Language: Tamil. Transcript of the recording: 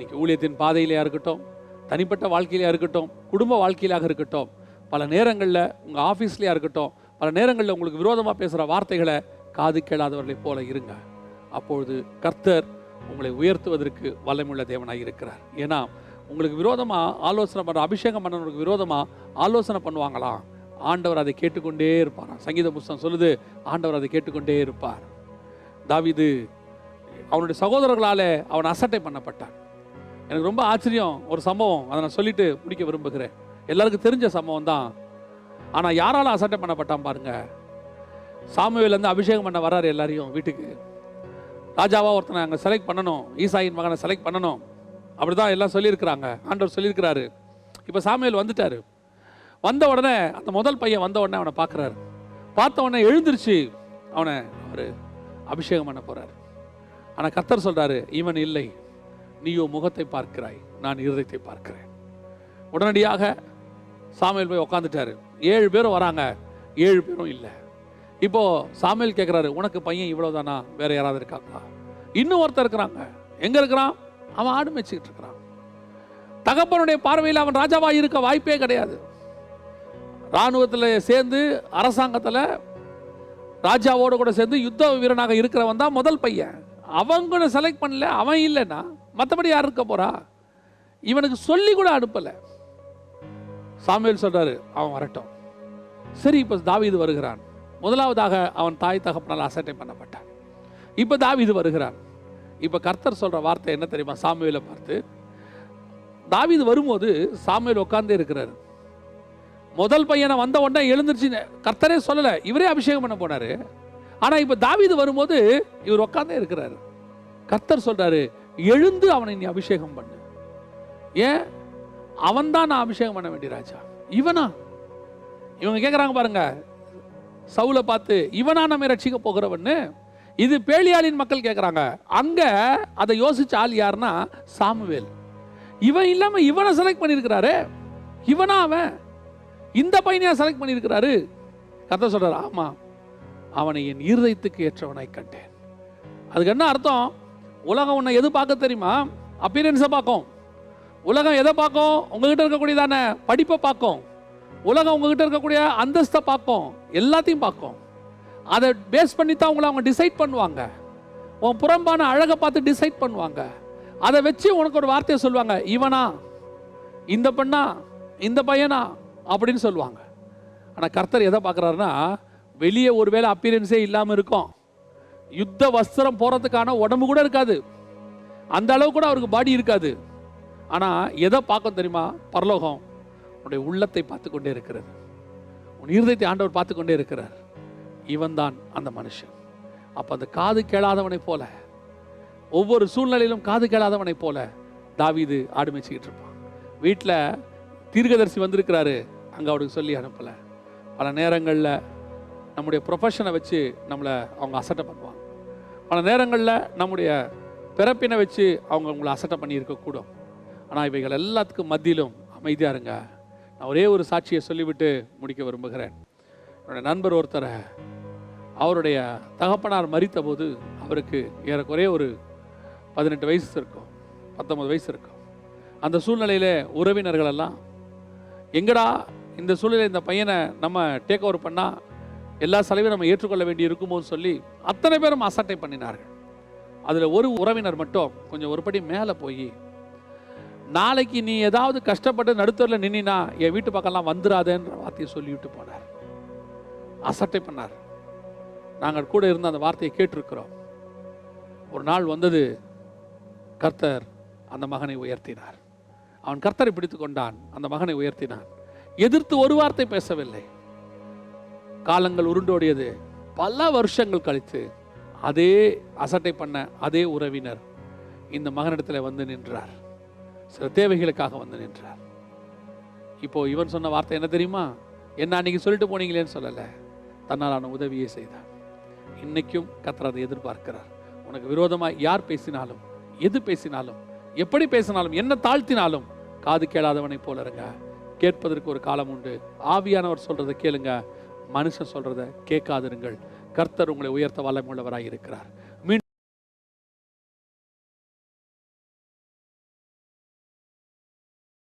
இன்னைக்கு ஊழியத்தின் பாதையிலையா இருக்கட்டும் தனிப்பட்ட வாழ்க்கையிலையா இருக்கட்டும் குடும்ப வாழ்க்கையிலாக இருக்கட்டும் பல நேரங்களில் உங்கள் ஆஃபீஸ்லையா இருக்கட்டும் பல நேரங்களில் உங்களுக்கு விரோதமாக பேசுகிற வார்த்தைகளை காது கேளாதவர்களைப் போல இருங்க. அப்பொழுது கர்த்தர் உங்களை உயர்த்துவதற்கு வல்லமுள்ள தேவனாக இருக்கிறார். ஏன்னா உங்களுக்கு விரோதமாக ஆலோசனை பண்ணுற அபிஷேகம் பண்ணவனுக்கு விரோதமாக ஆலோசனை பண்ணுவாங்களாம் ஆண்டவர் அதை கேட்டுக்கொண்டே இருப்பாராம் சங்கீத புஸ்தம் சொல்லுது ஆண்டவர் அதை கேட்டுக்கொண்டே இருப்பார். தாவிது அவனுடைய சகோதரர்களாலே அவன் அசட்டை பண்ணப்பட்டான். எனக்கு ரொம்ப ஆச்சரியம் ஒரு சம்பவம். அதை நான் சொல்லிட்டு முடிக்க விரும்புகிறேன். எல்லாருக்கும் தெரிஞ்ச சம்பவம் தான். ஆனால் யாரால அசட்டை பண்ணப்பட்டான் பாருங்க. சாமுவேலேருந்து அபிஷேகம் பண்ண வராரு எல்லாரையும் வீட்டுக்கு. ராஜாவாக ஒருத்தனை அங்கே செலக்ட் பண்ணணும். ஈசாயின் மகனை செலக்ட் பண்ணணும். அப்படி தான் எல்லாம் சொல்லியிருக்கிறாங்க. ஆண்டவர் சொல்லியிருக்கிறாரு. இப்போ சாமுவேல் வந்துட்டாரு. வந்த உடனே அந்த முதல் பையன் வந்த உடனே அவனை பார்க்குறாரு. பார்த்த உடனே எழுந்திருச்சு அவனை அவர் அபிஷேகம் பண்ண போகிறார் ஆனால் கர்த்தர் சொல்கிறாரு இவன் இல்லை. நீயோ முகத்தை பார்க்கிறாய் நான் இருதயத்தை பார்க்கிறேன். உடனடியாக சாமியல் போய் உக்காந்துட்டாரு. ஏழு பேரும் வராங்க ஏழு பேரும் இல்லை. இப்போ சாமியல் கேட்குறாரு உனக்கு பையன் இவ்வளோதானா வேற யாராவது இருக்காங்களா? இன்னும் ஒருத்தர் இருக்கிறாங்க. எங்க இருக்கிறான்? அவன் ஆடு மேய்ச்சிக்கிட்டு இருக்கிறான். தகப்பனுடைய பார்வையில் அவன் ராஜாவா இருக்க வாய்ப்பே கிடையாது. இராணுவத்தில் சேர்ந்து அரசாங்கத்தில் ராஜாவோட கூட சேர்ந்து யுத்த வீரனாக இருக்கிறவன் தான் முதல் பையன். அவங்களும் செலக்ட் பண்ணல அவன் இல்லைன்னா மற்றபடி யார் இருக்க போறா? இவனுக்கு சொல்லி கூட அனுப்பல. சாமியல் சொல்றாரு அவன் வரட்டும். சரி இப்போ தாவீது வருகிறான். முதலாவதாக அவன் தாய் தகப்பனால் அசட்டை பண்ணப்பட்டான். இப்போ தாவீது வருகிறான். இப்போ கர்த்தர் சொல்ற வார்த்தை என்ன தெரியுமா? சாமுவேலை பார்த்து தாவீது வரும்போது சாமியல் உட்காந்தே இருக்கிறாரு. முதல் பையனை வந்த உடனே எழுந்துருச்சு கர்த்தரே சொல்லலை இவரே அபிஷேகம் பண்ண போனாரு. ஆனா இப்போ தாவீது வரும்போது இவர் உட்காந்தே இருக்கிறாரு. கர்த்தர் சொல்றாரு எழுந்து அவனை நீ அபிஷேகம் பண்ணு. ஏன்? அவன் தான் நான் அபிஷேகம் பண்ண வேண்டிய ராஜா. இவனா? இவங்க கேட்குறாங்க பாருங்க. சவுலை பார்த்து இவனா நம்ம ரட்சிக்க போகிறவன்னு? இது பேலியாளின் மக்கள் கேட்குறாங்க அங்கே அதை யோசிச்ச ஆள் யாருன்னா? சாமுவேல். இவன் இல்லாமல் இவனை செலக்ட் பண்ணியிருக்கிறாரு. இவனா அவன். இந்த பையனையா செலக்ட் பண்ணியிருக்கிறாரு? கதை சொல்கிறார் ஆமாம் அவனை என் இருதயத்துக்கு ஏற்றவனாய் கண்டேன். அதுக்கு என்ன அர்த்தம்? உலகம் உன்னை எது பார்க்க தெரியுமா? அப்பீரியன்ஸை பார்க்கும். உலகம் எதை பார்க்கும்? உங்ககிட்ட இருக்கக்கூடியதான படிப்பை பார்க்கும். உலகம் உங்ககிட்ட இருக்கக்கூடிய அந்தஸ்தை பார்க்கும். எல்லாத்தையும் பார்க்கும். அதை பேஸ் பண்ணி தான் உங்களை அவங்க டிசைட் பண்ணுவாங்க. உன் புறம்பான அழகை பார்த்து டிசைட் பண்ணுவாங்க. அதை வச்சு உனக்கு ஒரு வார்த்தையை சொல்லுவாங்க. இவனா? இந்த பெண்ணா? இந்த பையனா? அப்படின்னு சொல்லுவாங்க. ஆனால் கர்த்தர் எதை பார்க்குறாருன்னா வெளியே ஒருவேளை அப்பியரன்ஸே இல்லாமல் இருக்கும். யுத்த வஸ்திரம் போகிறதுக்கான உடம்பு கூட இருக்காது. அந்த அளவு கூட அவருக்கு பாடி இருக்காது. ஆனால் எதை பார்க்கும் தெரியுமா? பரலோகம் உன்னுடைய உள்ளத்தை பார்த்து கொண்டே இருக்கிறது. உன் இருதயத்தை ஆண்டவர் பார்த்து கொண்டே இருக்கிறார். இவன் தான் அந்த மனுஷன். அப்போ அந்த காது கேளாதவனைப் போல ஒவ்வொரு சூழ்நிலையிலும் காது கேளாதவனைப் போல தாவிது ஆடு மேய்ச்சிக்கிட்டு இருப்பான். வீட்டில் தீர்க்கதரிசி வந்திருக்கிறாரு. அங்கே அவருக்கு சொல்லி அனுப்பலை. பல நேரங்களில் நம்முடைய ப்ரொஃபஷனை வச்சு நம்மளை அவங்க அசட்டை பண்ணுவாங்க. பல நேரங்களில் நம்முடைய பிறப்பினை வச்சு அவங்க உங்களை அசட்டை பண்ணியிருக்கக்கூடும் ஆனால் இவைகள் எல்லாத்துக்கும் மத்தியிலும் அமைதியாக இருங்க. நான் ஒரே ஒரு சாட்சியை சொல்லிவிட்டு முடிக்க விரும்புகிறேன். என்னுடைய நண்பர் ஒருத்தரை அவருடைய தகப்பனார் மறித்த போது அவருக்கு ஏறக்குறைய ஒரு பதினெட்டு வயசு இருக்கும் பத்தொன்பது வயசு இருக்கும். அந்த சூழ்நிலையில் உறவினர்கள் எல்லாம் எங்கடா இந்த சூழ்நிலை இந்த பையனை நம்ம டேக் ஓவர் பண்ணால் எல்லா செலவையும் நம்ம ஏற்றுக்கொள்ள வேண்டி இருக்குமோன்னு சொல்லி அத்தனை பேரும் அசட்டை பண்ணினார்கள். அதில் ஒரு உறவினர் மட்டும் கொஞ்சம் ஒரு படி மேலே போய் நாளைக்கு நீ ஏதாவது கஷ்டப்பட்டு நடுத்தரில் நின்னா என் வீட்டு பக்கம்லாம் வந்துடாதேன்ற வார்த்தையை சொல்லிவிட்டு போனார். அசட்டை பண்ணார். நாங்கள் கூட இருந்த அந்த வார்த்தையை கேட்டிருக்கிறோம். ஒரு நாள் வந்தது கர்த்தர் அந்த மகனை உயர்த்தினார். அவன் கர்த்தரை பிடித்து கொண்டான். அந்த மகனை உயர்த்தினான். எதிர்த்து ஒரு வார்த்தை பேசவில்லை. காலங்கள் உருண்டோடியது. பல வருஷங்கள் கழித்து அதே அசட்டை பண்ண அதே உறவினர் இந்த மகனிடத்தில் வந்து நின்றார். சில தேவைகளுக்காக வந்து நின்றார். இப்போ இவன் சொன்ன வார்த்தை என்ன தெரியுமா? என்ன அன்னைக்கு சொல்லிட்டு போனீங்களேன்னு சொல்லலை. தன்னாலான உதவியை செய்தார். இன்னைக்கும் கர்த்தர் அதை எதிர்பார்க்கிறார். உனக்கு விரோதமாக யார் பேசினாலும் எது பேசினாலும் எப்படி பேசினாலும் என்ன தாழ்த்தினாலும் காது கேளாதவனை போல இருங்க. கேட்பதற்கு ஒரு காலம் உண்டு. ஆவியானவர் சொல்றதை கேளுங்க. மனுஷன் சொல்றதை கேட்காதிருங்கள். கர்த்தர் உங்களை உயர்த்த வல்லமுள்ளவராக இருக்கிறார்